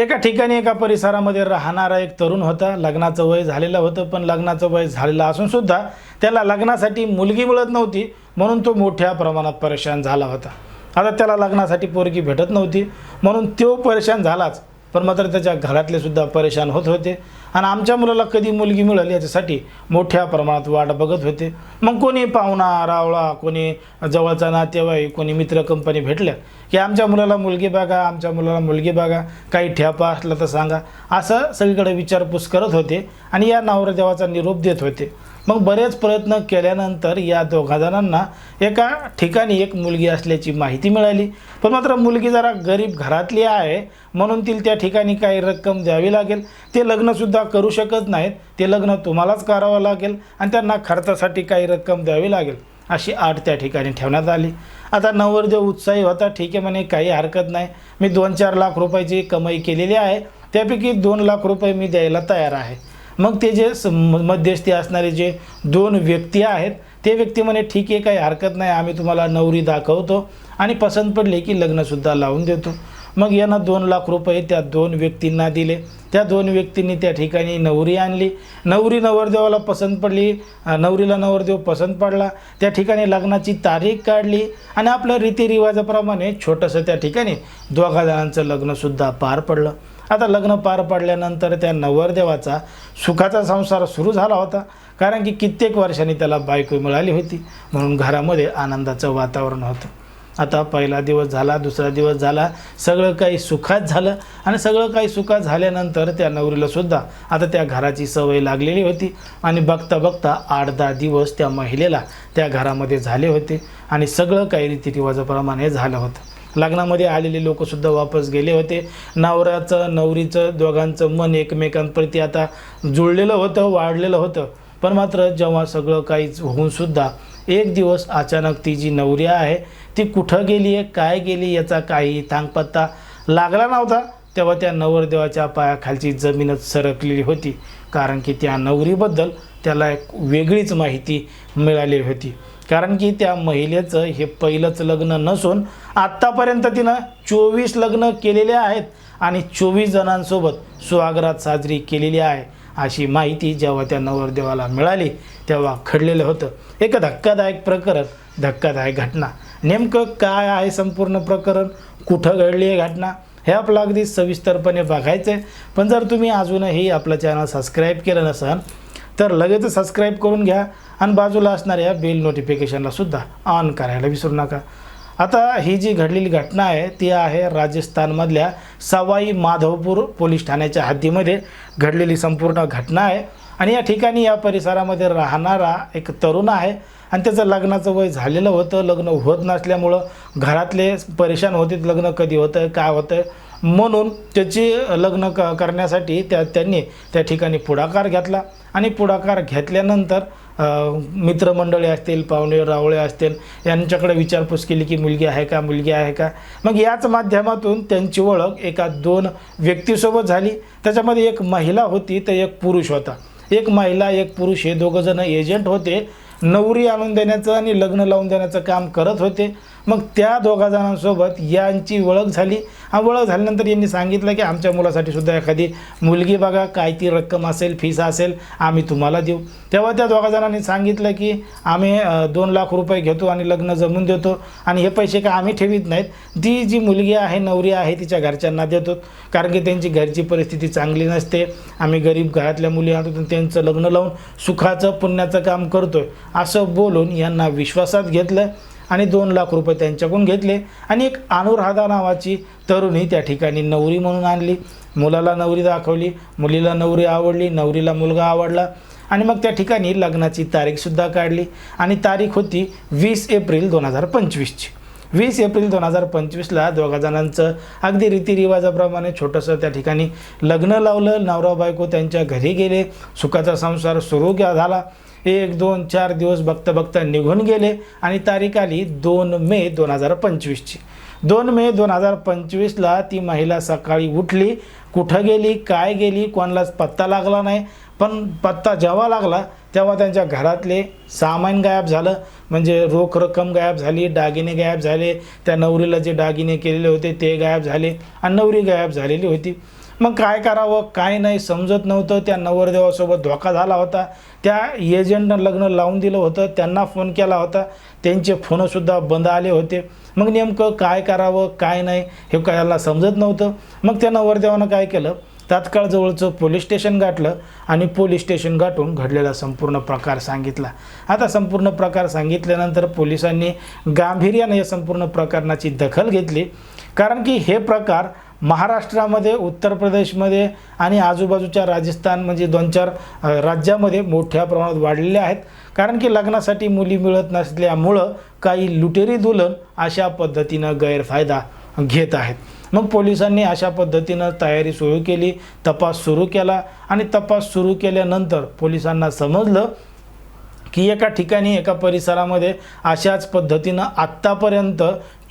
एका ठिकाणी एका परिसरामध्ये राहणारा एक तरुण होता. लग्नाचं वय झालेलं होतं पण लग्नाचं वय झालेलं असून सुद्धा त्याला लग्नासाठी मुलगी मिळत नव्हती म्हणून तो मोठ्या प्रमाणात परेशान झाला होता. आता त्याला लग्नासाठी पोरगी भेटत नव्हती म्हणून तो परेशान झालाच. पण मात्र त्याच्या घरातले सुद्धा परेशान होत होते. आणि आमच्या मुलाला कधी मुलगी मिळेल याच्यासाठी मोठ्या प्रमाणात वाट बघत होते. मग कोणी पाहुणा रावळा कोणी जवळचा नातेवाईक कोणी मित्र कंपनी भेटल्या. की आमच्या मुलाला मुलगी बघा आमच्या मुलाला मुलगी बघा काही ठ्यापा असला तर सांगा. असं सगळीकडे विचारपूस करत होते आणि या नवरदेवाचा निरोप देत होते. मग बरेच प्रयत्न केल्यानंतर या दोघा जणांना एका ठिकाणी एक मुलगी असल्याची माहिती मिळाली. पण मात्र मुलगी जरा गरीब घरातली आहे म्हणून तिला त्या ठिकाणी काही रक्कम द्यावी लागेल. ते लग्नसुद्धा करू शकत नाहीत. ते लग्न तुम्हालाच करावं लागेल आणि त्यांना खर्चासाठी काही रक्कम द्यावी लागेल अशी आठ त्या ठिकाणी ठेवण्यात आली. आता नवरदेव उत्साही होता. ठीक आहे म्हणे काही हरकत नाही. मी दोन चार लाख रुपयाची कमाई केलेली आहे. त्यापैकी दोन लाख रुपये मी द्यायला तयार आहे. मग ते जे स- म- मध्यस्थी असणारे जे दोन व्यक्ती आहेत ते व्यक्ती म्हणे ठीक आहे काही हरकत नाही आम्ही तुम्हाला नवरी दाखवतो. आणि पसंत पडले की लग्नसुद्धा लावून देतो. मग यांना दोन लाख रुपये त्या दोन व्यक्तींना दिले. त्या दोन व्यक्तींनी त्या ठिकाणी नवरी आणली. नवरी नवरदेवाला पसंत पडली नवरीला नवरदेव पसंत पडला. त्या ठिकाणी लग्नाची तारीख काढली आणि आपल्या रीतिरिवाजाप्रमाणे छोटंसं त्या ठिकाणी दोघा जणांचं लग्नसुद्धा पार पडलं. आता लग्न पार पडल्यानंतर त्या नवरदेवाचा सुखाचा संसार सुरू झाला होता. कारण की कित्येक वर्षांनी त्याला बायको मिळाली होती. म्हणून घरामध्ये आनंदाचं वातावरण होतं. आता पहिला दिवस झाला दुसरा दिवस झाला सगळं काही सुखात झालं. आणि सगळं काही सुखात झाल्यानंतर त्या नवरीलासुद्धा आता त्या घराची सवय लागलेली होती. आणि बघता बघता आठ दहा दिवस त्या महिलेला त्या घरामध्ये झाले होते. आणि सगळं काही रीतिरिवाजाप्रमाणे झालं होतं. लग्नामध्ये आलेले लोकसुद्धा वापस गेले होते. नवऱ्याचं नवरीचं दोघांचं मन एकमेकांप्रती आता जुळलेलं होतं वाढलेलं होतं. पण मात्र जेव्हा सगळं काहीच होऊनसुद्धा एक दिवस अचानक ती जी नवरी आहे ती कुठं गेली आहे काय गेली याचा काही थांगपत्ता लागला नव्हता. तेव्हा त्या नवरदेवाच्या पायाखालची जमीनच सरकलेली होती. कारण की त्या नवरीबद्दल त्याला एक वेगळीच माहिती मिळालेली होती. कारण की त्या महिलेचं हे पहिलंच लग्न नसून आत्तापर्यंत तिनं चोवीस लग्न केलेले आहेत आणि चोवीस जणांसोबत सुहागरात साजरी केलेली आहे अशी माहिती जेव्हा त्या नवरदेवाला मिळाली तेव्हा खडलेलं होतं. एक धक्कादायक प्रकरण धक्कादायक घटना. नेमकं काय आहे संपूर्ण प्रकरण? कुठं घडली आहे घटना? हे आपलं अगदी सविस्तरपणे बघायचं आहे पण जर तुम्ही अजूनही आपलं चॅनल सबस्क्राईब केलं नसाल तर लगेच सबस्क्राईब करून घ्या आणि बाजूला असणाऱ्या बेल नोटिफिकेशनला सुद्धा ऑन करायला विसरू नका. आता ही जी घडलेली घटना आहे ती आहे राजस्थानमधल्या सवाई माधवपूर पोलीस ठाण्याच्या हद्दीमध्ये घडलेली संपूर्ण घटना आहे. आणि या ठिकाणी या परिसरामध्ये राहणारा एक तरुण आहे आणि त्याचं लग्नाचं वय झालेलं होतं. लग्न होत नसल्यामुळं घरातले परेशान होते. लग्न कधी होतं काय होतं म्हणून त्याची लग्न क करण्यासाठी त्या त्यांनी त्या ठिकाणी पुढाकार घेतला. आणि पुढाकार घेतल्यानंतर मित्रमंडळी असतील पाहुणे रावळे असतील यांच्याकडे विचारपूस केली की मुलगी आहे का? मुलगी आहे का? मग याच माध्यमातून त्यांची ओळख एका दोन व्यक्तीसोबत झाली. त्याच्यामध्ये एक महिला होती तर एक पुरुष होता. एक महिला एक पुरुष हे दोघंजणं एजंट होते. नवरी आणून देण्याचं आणि लग्न लावून देण्याचं काम करत होते. मग त्या दोघा जणांसोबत यांची ओळख झाली. हा ओळख झाल्यानंतर यांनी सांगितलं की आमच्या मुलासाठी सुद्धा एखादी मुलगी बघा काय ती रक्कम असेल फीस असेल आम्ही तुम्हाला देऊ. तेव्हा त्या दोघा जणांनी सांगितलं की आम्ही दोन लाख रुपये घेतो आणि लग्न जमून देतो आणि हे पैसे काय आम्ही ठेवीत नाहीत. ती जी मुलगी आहे नवरी आहे तिच्या घरच्यांना देतो. कारण की त्यांची घरची परिस्थिती चांगली नसते. आम्ही गरीब घरातल्या मुली आहोत आणि त्यांचं लग्न लावून सुखाचं पुण्याचं काम करतोय. असं बोलून यांना विश्वासात घेतलं. आणि दोन लाख रुपये त्यांच्याकडून घेतले. आणि एक अनुराधा नावाची तरुणी त्या ठिकाणी नवरी म्हणून आणली. मुलाला नवरी दाखवली मुलीला नवरी आवडली नवरीला मुलगा आवडला. आणि मग त्या ठिकाणी लग्नाची तारीखसुद्धा काढली. आणि तारीख होती वीस एप्रिल दोन हजार पंचवीसची. वीस एप्रिल दोन हजार पंचवीसला दोघा जणांचं अगदी रीतिरिवाजाप्रमाणे छोटंसं त्या ठिकाणी लग्न लावलं. नवरा बायको त्यांच्या घरी गेले. सुखाचा संसार सुरू झाला. एक दोन चार दिवस बघता बघता निघून गेले आणि तारीख आली दोन मे दोन हजार पंचवीसची. दोन मे दोन हजार पंचवीसला ती महिला सकाळी उठली कुठं गेली काय गेली कोणालाच पत्ता लागला नाही. पण पत्ता जेव्हा लागला तेव्हा त्यांच्या घरातले सामान गायब झालं. म्हणजे रोख रक्कम गायब झाली दागिने गायब झाले. त्या नवरीला जे दागिने केलेले होते ते गायब झाले आणि नवरी गायब झालेली होती. मग काय करावं काय नाही समजत नव्हतं. त्या नवरदेवासोबत धोका झाला होता. त्या एजंटनं लग्न लावून दिलं होतं. त्यांना फोन केला होता. त्यांचे फोनसुद्धा बंद आले होते. मग नेमकं काय करावं काय नाही हे कायला समजत नव्हतं. मग त्या नवरदेवानं काय केलं तात्काळ जवळचं पोलीस स्टेशन गाठलं आणि पोलीस स्टेशन गाठून घडलेला संपूर्ण प्रकार सांगितला. आता संपूर्ण प्रकार सांगितल्यानंतर पोलिसांनी गांभीर्यानं या संपूर्ण प्रकरणाची दखल घेतली. कारण की हे प्रकार महाराष्ट्रामध्ये उत्तर प्रदेशमध्ये आणि आजूबाजूच्या राजस्थान म्हणजे दोन चार राज्यामध्ये मोठ्या प्रमाणात वाढलेले आहेत. कारण की लग्नासाठी मुली मिळत नसल्यामुळं काही लुटेरी दुलन अशा पद्धतीनं गैरफायदा घेत आहेत. मग पोलिसांनी अशा पद्धतीनं तयारी सुरू केली तपास सुरू केला आणि तपास सुरू केल्यानंतर पोलिसांना समजलं की एका ठिकाणी एका परिसरामध्ये अशाच पद्धतीनं आत्तापर्यंत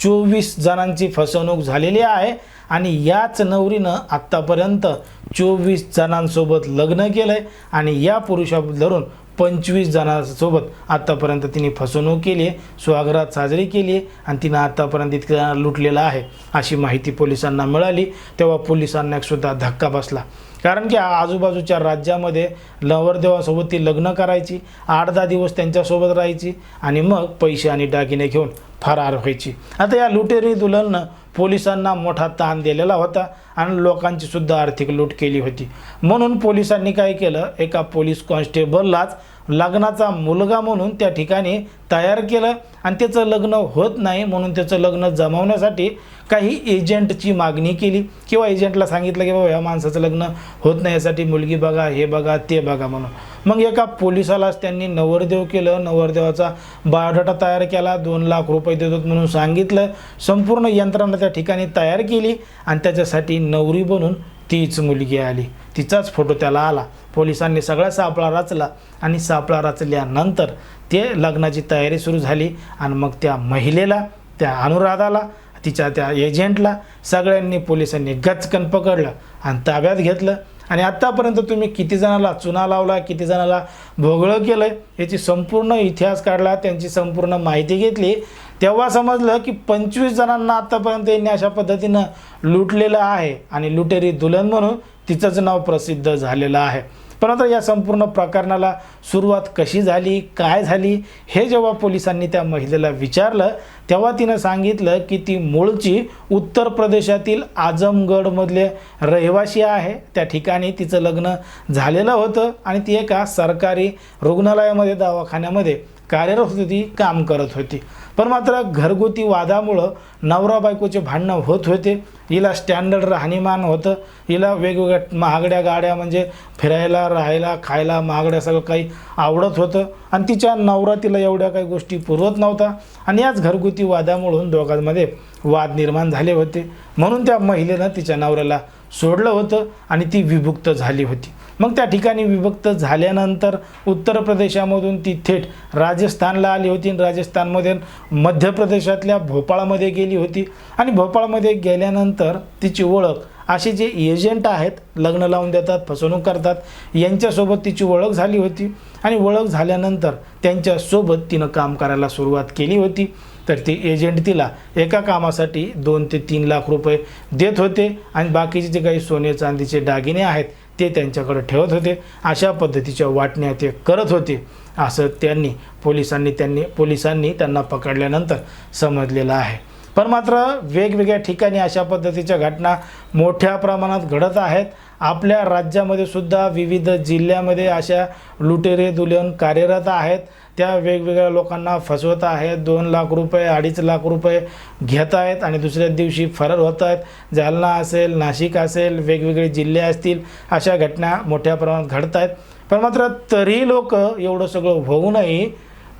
चोवीस जणांची फसवणूक झालेली आहे आणि याच नवरीनं आत्तापर्यंत चोवीस जणांसोबत लग्न केलं आहे आणि या पुरुषा धरून पंचवीस जणांसोबत आत्तापर्यंत तिने फसवणूक केली आहे स्वागरात साजरी केली आहे आणि तिनं आत्तापर्यंत इतक्या लुटलेलं आहे अशी माहिती पोलिसांना मिळाली. तेव्हा पोलिसांना सुद्धा धक्का बसला. कारण की आजूबाजूच्या राज्यामध्ये नवरदेवासोबत ती लग्न करायची आठ दहा दिवस त्यांच्यासोबत राहायची आणि मग पैसे आणि दागिने घेऊन फरार व्हायची. आता या लुटेरी दुल्हननं पोलिसांना मोठा ताण दिलेला होता आणि लोकांची सुद्धा आर्थिक लूट केली होती. म्हणून पोलिसांनी काय केलं एका पोलीस कॉन्स्टेबललाच लग्नाचा मुलगा म्हणून त्या ठिकाणी तयार केलं आणि त्याचं लग्न होत नाही म्हणून त्याचं लग्न जमवण्यासाठी काही एजंटची मागणी केली. किंवा एजंटला सांगितलं की बाबा या माणसाचं लग्न होत नाही यासाठी मुलगी बघा हे बघा ते बघा म्हणून. मग एका पोलिसालाच त्यांनी नवरदेव केलं. नवरदेवाचा बायोडाटा तयार केला. दोन लाख रुपये देतात म्हणून सांगितलं. संपूर्ण यंत्रणा त्या ठिकाणी तयार केली आणि त्याच्यासाठी नवरी बनून तीच मुलगी आली. तिचाच फोटो त्याला आला. पोलिसांनी सगळा सापळा रचला आणि सापळा रचल्यानंतर ते लग्नाची तयारी सुरू झाली आणि मग त्या महिलेला त्या अनुराधाला तिच्या त्या एजंटला सगळ्यांनी पोलिसांनी गचकन पकडलं आणि ताब्यात घेतलं. आणि आत्तापर्यंत तुम्ही किती जणाला चुना लावला किती जणाला भोगळं केलं याची संपूर्ण इतिहास काढला त्यांची संपूर्ण माहिती घेतली तेव्हा समजलं की पंचवीस जणांना आत्तापर्यंत यांनी अशा पद्धतीनं लुटलेलं आहे. आणि लुटेरी दुल्हन म्हणून तिचंच नाव प्रसिद्ध झालेलं आहे. परंतु या संपूर्ण प्रकरणाला सुरुवात कशी झाली काय झाली हे जेव्हा पोलिसांनी त्या महिलेला विचारलं तेव्हा तिनं सांगितलं की ती मूळची उत्तर प्रदेशातील आजमगडमधले रहिवासी आहे. त्या ठिकाणी तिचं लग्न झालेलं होतं आणि ती एका सरकारी रुग्णालयामध्ये दवाखान्यामध्ये कार्यरत होती काम करत होती. पण मात्र घरगुती वादामुळं नवरा बायकोचे भांडणं होत होते. हिला स्टँडर्ड राहणीमान होतं. हिला वेगवेगळ्या महागड्या गाड्या म्हणजे फिरायला राहायला खायला महागड्या सगळं काही आवडत होतं. आणि तिच्या नवरा तिला एवढ्या काही गोष्टी पुरवत नव्हता. आणि याच घरगुती वादामुळून दोघांमध्ये वाद निर्माण झाले होते. म्हणून त्या महिलेनं तिच्या नवऱ्याला सोडलं होतं आणि ती विभुक्त झाली होती. मग त्या ठिकाणी विभक्त झाल्यानंतर उत्तर प्रदेशामधून ती थेट राजस्थानला आली होती आणि राजस्थानमध्ये मध्य प्रदेशातल्या भोपाळमध्ये गेली होती. आणि भोपाळमध्ये गेल्यानंतर तिची ओळख असे जे एजंट आहेत लग्न लावून देतात फसवणूक करतात यांच्यासोबत तिची ओळख झाली होती. आणि ओळख झाल्यानंतर त्यांच्यासोबत तिनं काम करायला सुरुवात केली होती. तर ते एजंट तिला एका कामासाठी दोन ते तीन लाख रुपये देत होते आणि बाकीचे जे काही सोने चांदीचे दागिने आहेत ते त्यांच्याकडे ठेवत होते. अशा पद्धतीच्या वाटण्या ते करत होते असं त्यांनी पोलिसांनी त्यांनी पोलिसांनी त्यांना पकडल्यानंतर समजलेलं आहे. पण मात्र वेगवेगळ्या ठिकाणी अशा पद्धतीच्या घटना मोठ्या प्रमाणात घडत आहेत. आपल्या राज्यामध्ये सुद्धा विविध जिल्ह्यामध्ये अशा लुटेरे दुलन कार्यरत आहेत. त्या वेगवेगळ्या लोकांना फसवत आहेत दोन लाख रुपये अडीच लाख रुपये घेत आहेत आणि दुसऱ्या दिवशी फरार होत आहेत. जालना असेल नाशिक असेल वेगवेगळे जिल्हे असतील अशा घटना मोठ्या प्रमाणात घडत आहेत. पण मात्र तरी लोक एवढं सगळं होऊनही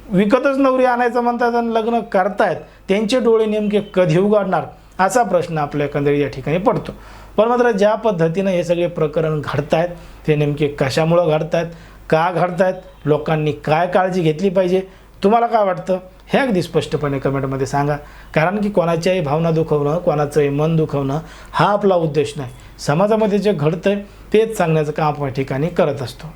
विकतच नवरी आणायचं म्हणतात आणि लग्न करतायत. त्यांचे डोळे नेमके कधी उघडणार असा प्रश्न आपल्या एकंदरीत या ठिकाणी पडतो. पण मात्र ज्या पद्धतीनं हे सगळे प्रकरण घडत आहेत ते नेमके कशामुळं घडत आहेत का घडत आहेत लोकांनी काय काळजी घेतली पाहिजे? तुम्हाला काय वाटतं? हे अगदी स्पष्टपणे कमेंटमध्ये सांगा. कारण की कोणाच्याही भावना दुखवणं कोणाचंही मन दुखवणं हा आपला उद्देश नाही. समाजामध्ये जे घडतंय तेच सांगण्याचं काम आपण ठिकाणी करत असतो.